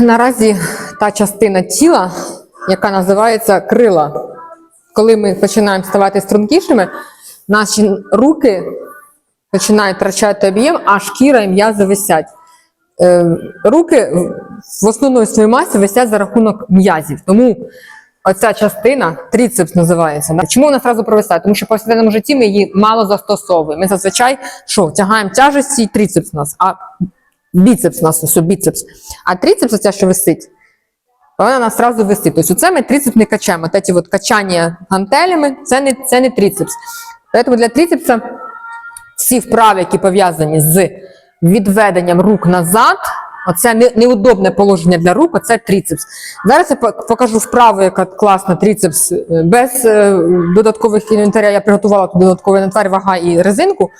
наразі та частина тіла, яка називається крила. Коли ми починаємо ставати стрункішими, наші руки починають втрачати об'єм, а шкіра і м'язи висять. Е, руки в основної своїй масі висять за рахунок м'язів. Тому оця частина, трицепс називається. Чому вона одразу провисає? Тому що в повсякденному житті ми її мало застосовуємо. Ми зазвичай що, тягаємо тяжесті, і трицепс у нас, а біцепс у нас, ось біцепс. А трицепс, оця, що висить, вона нас одразу висить. Тобто це ми трицепс не качаємо. От ці от качання гантелями, це не, це не трицепс. Тому для трицепса всі вправи, які пов'язані з відведенням рук назад, оце не- неудобне положення для рук, оце трицепс. Зараз я покажу вправу, яка класна трицепс е, без е, додаткових інвентаря. Я приготувала тут додатковий інвентар, вага і резинку,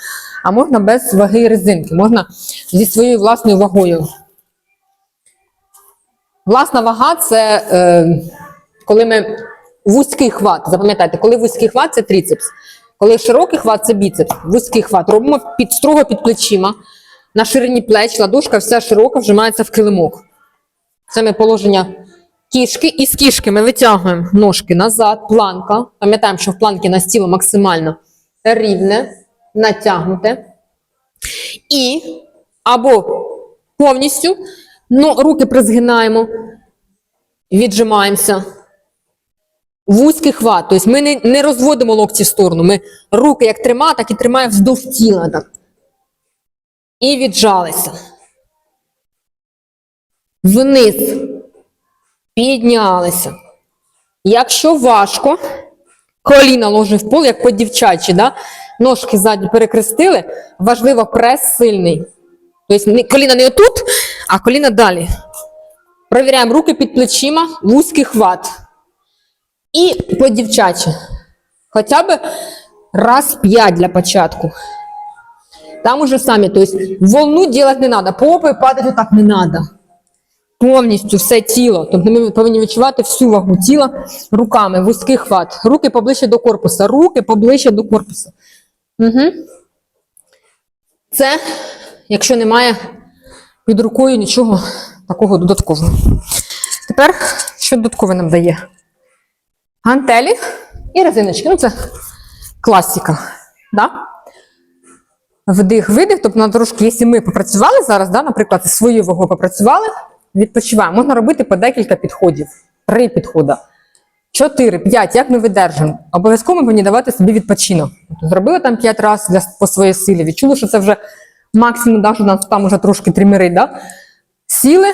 а можна без ваги і резинки, можна зі своєю власною вагою. Власна вага це е, коли ми вузький хват. Запам'ятайте, коли вузький хват це трицепс. Коли широкий хват це біцепс. Вузький хват. Робимо під строго під плечима. На ширині плеч, ладошка вся широка вжимається в килимок. Це ми положення кішки. І з кішки ми витягуємо ножки назад, планка. Пам'ятаємо, що в планки на тіло максимально рівне, натягнуте. І або повністю ну, руки призгинаємо, віджимаємося. Вузький хват. Тобто ми не, не розводимо локті в сторону. Ми руки як тримаємо, так і тримаємо вздовж тіла. Так. І віджалися. Вниз. Піднялися. Якщо важко, коліна ложить в пол, як по дівчачі, да? ножки ззаді перекрестили, важливо прес сильний. Тобто коліна не отут, а коліна далі. Провіряємо руки під плечима, вузький хват. І по дівчачі. Хоча б раз п'ять для початку. Там уже самі, то есть волну делать не треба, попи падати так не треба. Повністю все тіло. Тобто ми повинні відчувати всю вагу тіла руками, вузький хват. Руки поближче до корпуса, руки поближче до корпуса. Угу. Це, якщо немає під рукою нічого такого додаткового. Тепер, що додаткове нам дає? Гантелі і резиночки. Ну, це класика. Да? Вдих, видих. Тобто, на трошки, якщо ми попрацювали зараз, да, наприклад, зі своєю вагою попрацювали, відпочиваємо. Можна робити по декілька підходів, три підходи. Чотири, п'ять, як ми видержимо. Обов'язково ми повинні давати собі відпочинок. Тобто, зробили там п'ять разів по своїй силі, відчули, що це вже максимум, да, що нас там вже трошки трімерить. Да? Сіли,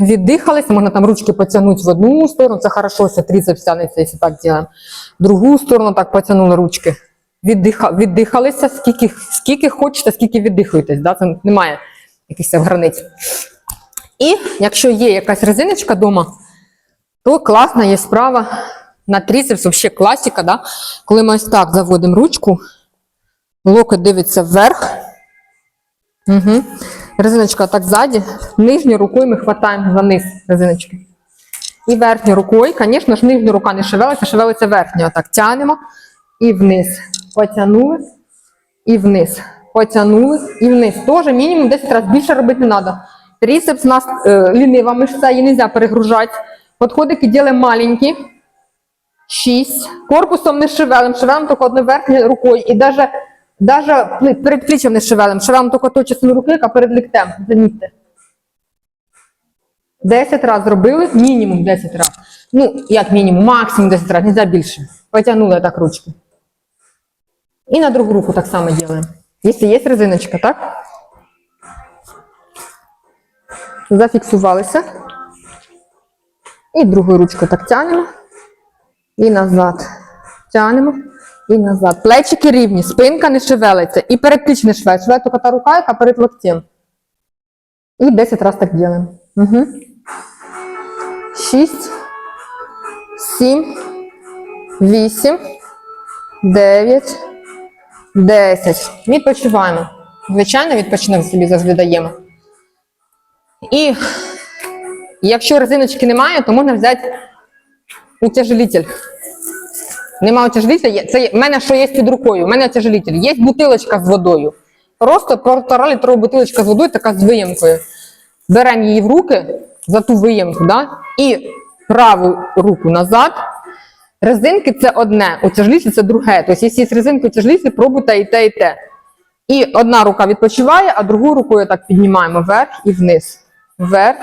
віддихалися, можна там ручки потягнути в одну сторону, це хорошо, що трицепс якщо так робимо. В другу сторону так потягнули ручки. Віддиха, віддихалися, скільки, скільки хочете, скільки віддихуєтесь. Да? Це немає якихось границь. І якщо є якась резиночка вдома, то класна є справа на трицепс, взагалі класика, да? коли ми ось так заводимо ручку, локоть дивиться вверх. Угу. Резиночка так ззаді, нижньою рукою ми хватаємо за низ резиночки. І верхньою рукою, звісно ж, нижня рука не шевелиться, шевелиться верхня. Отак тянемо і вниз. Потягнули і вниз. Потягнули і вниз. Теж мінімум 10 разів. Більше робити не треба. Трицепс у нас е, лінива мишця, її не можна перегружати. Подходики робимо маленькі. Шість. Корпусом не шевелим, шевелим тільки одною верхньою рукою. І навіть, навіть перед плечем не шевелим, шевелим тільки ту частину руки, яка перед ліктем. Замітьте. 10 разів зробили, мінімум 10 разів. Ну, як мінімум, максимум 10 разів, не більше. Потягнули так ручки. І на другу руку так само робимо. Якщо є резиночка, так? Зафіксувалися. І другою ручкою так тянемо. І назад. Тянемо. І назад. Плечики рівні, спинка не шевелиться. І передпліч не шве. Шве тільки та рука, яка перед локтем. І 10 разів так робимо. Угу. 6, 7, 8, 9, 10. Відпочиваємо. Звичайно, відпочинок собі завжди даємо. І якщо резиночки немає, то можна взяти утяжелитель. Нема утяжелителя, це в мене що є під рукою? У мене утяжелитель. Є бутилочка з водою. Просто полтора літрова бутилочка з водою, така з виємкою. Беремо її в руки, за ту виємку, да? і праву руку назад. Резинки це одне, утяжлитель це друге. Тобто, якщо є резинки утяжлитель, пробуйте і те, і те. І одна рука відпочиває, а другу рукою так піднімаємо вверх і вниз. Вверх.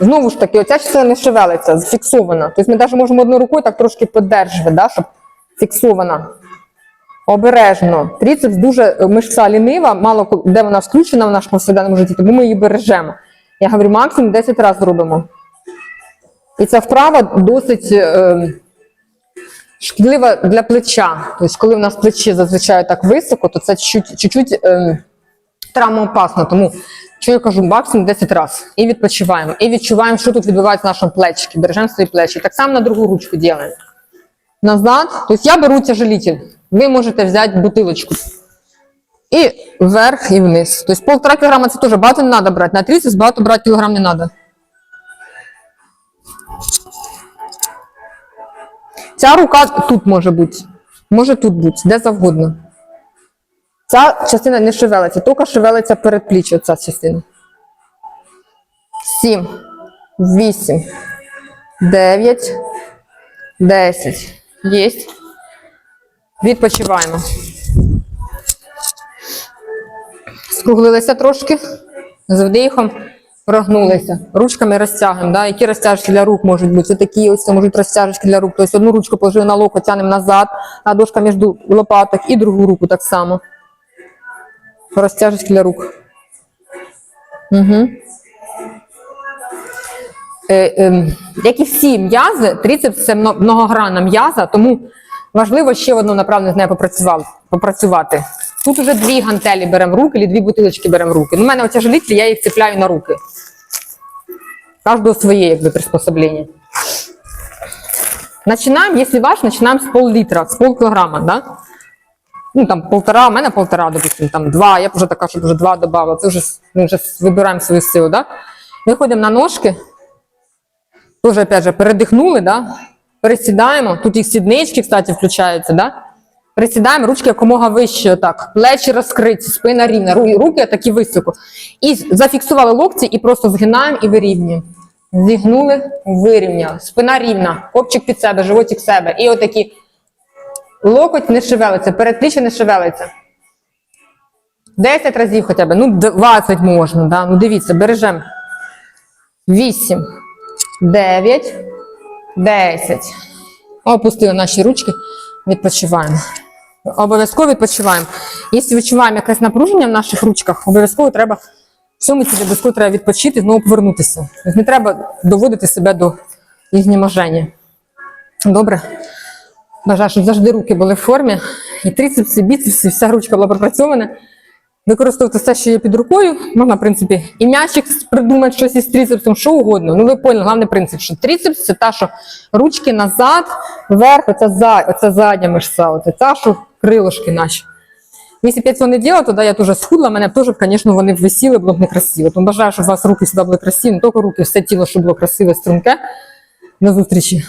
Знову ж таки, оця частина не шевелиться, зафіксована. Тобто ми навіть можемо одною рукою так трошки подержати, да, щоб фіксована. Обережно. Тріцепс дуже мишця лінива, мало де вона включена в нашому повсякденному житті, тому ми її бережемо. Я говорю, максимум 10 разів робимо. І ця вправа досить е, шкідлива для плеча. Тобто, коли в нас плечі зазвичай так високо, то це чуть- чуть-чуть е, травмоопасно. Тому що я кажу, максимум 10 разів. І відпочиваємо. І відчуваємо, що тут відбувається в нашому плечі. Бережемо свої плечі. Так само на другу ручку робимо. Назад. Тобто я беру тяжелитель. Ви можете взяти бутилочку. І вверх, і вниз. Тобто полтора кілограма це теж багато не треба брати. На 30 багато брати кілограм не треба. Ця рука тут може бути. Може тут бути, де завгодно. Ця частина не шевелиться, тільки шевелиться передпліччя ця частина. Сім, вісім, дев'ять, десять. Єсть. Відпочиваємо. Скруглилися трошки. З вдихом прогнулися. Ручками розтягуємо. Да? Які розтяжки для рук можуть бути? Це такі ось це можуть розтяжки для рук. Тобто одну ручку положили на локоть, тянемо назад, ладошка між лопаток і другу руку так само. Розтяжки для рук. Угу. Е, е, як і всі м'язи, трицепс це мно- многогранна м'яза, тому важливо ще в одному направленні з нею попрацювати. Тут вже дві гантелі беремо руки, або дві бутилочки беремо руки. Ну, У мене оця жалітлі, я їх цепляю на руки. Кожного своє якби, приспособлення. Начинаем, если ваш, начинаем с пол-литра, с полкилограмма, да? Ну, там полтора, у мене полтора, допустим, там два, я б вже така, щоб вже два додала. Це вже ми вже вибираємо свою силу, да? Виходимо на ножки. Тоже, опять же, передихнули, да? Пересідаємо. Тут їх сіднички, кстати, включаються, да? Присідаємо, ручки якомога вище, отак. Плечі розкриті, спина рівна, руки такі високо. І зафіксували локті і просто згинаємо і вирівнюємо. Зігнули, вирівняли. Спина рівна, копчик під себе, животик себе. І отакі. Локоть не шевелиться, передпліччя не шевелиться. 10 разів хоча б, ну 20 можна, да? ну дивіться, бережемо. 8, 9, 10. Опустили наші ручки, відпочиваємо. Обов'язково відпочиваємо. Якщо відчуваємо якесь напруження в наших ручках, обов'язково треба в цьому ці обов'язково треба відпочити знову повернутися. Тобто Не треба доводити себе до ізнеможення. Добре. Бажаю, щоб завжди руки були в формі. І трицепси, і біцепси, вся ручка була пропрацьована. Використовувати все, що є під рукою. Можна, в принципі, і м'ячик придумати щось із трицепсом, що угодно. Ну, ви поняли, головний принцип, що трицепс це та, що ручки назад, вверх, оця, оця задня мишця, та, що крилишки наші. Якщо б я цього не робила, то да, я теж схудла, мене б звісно, вони висіли, було б некрасиво. Тому бажаю, щоб у вас руки завжди були красиві, не тільки руки, все тіло, щоб було красиве, струнке. До зустрічі.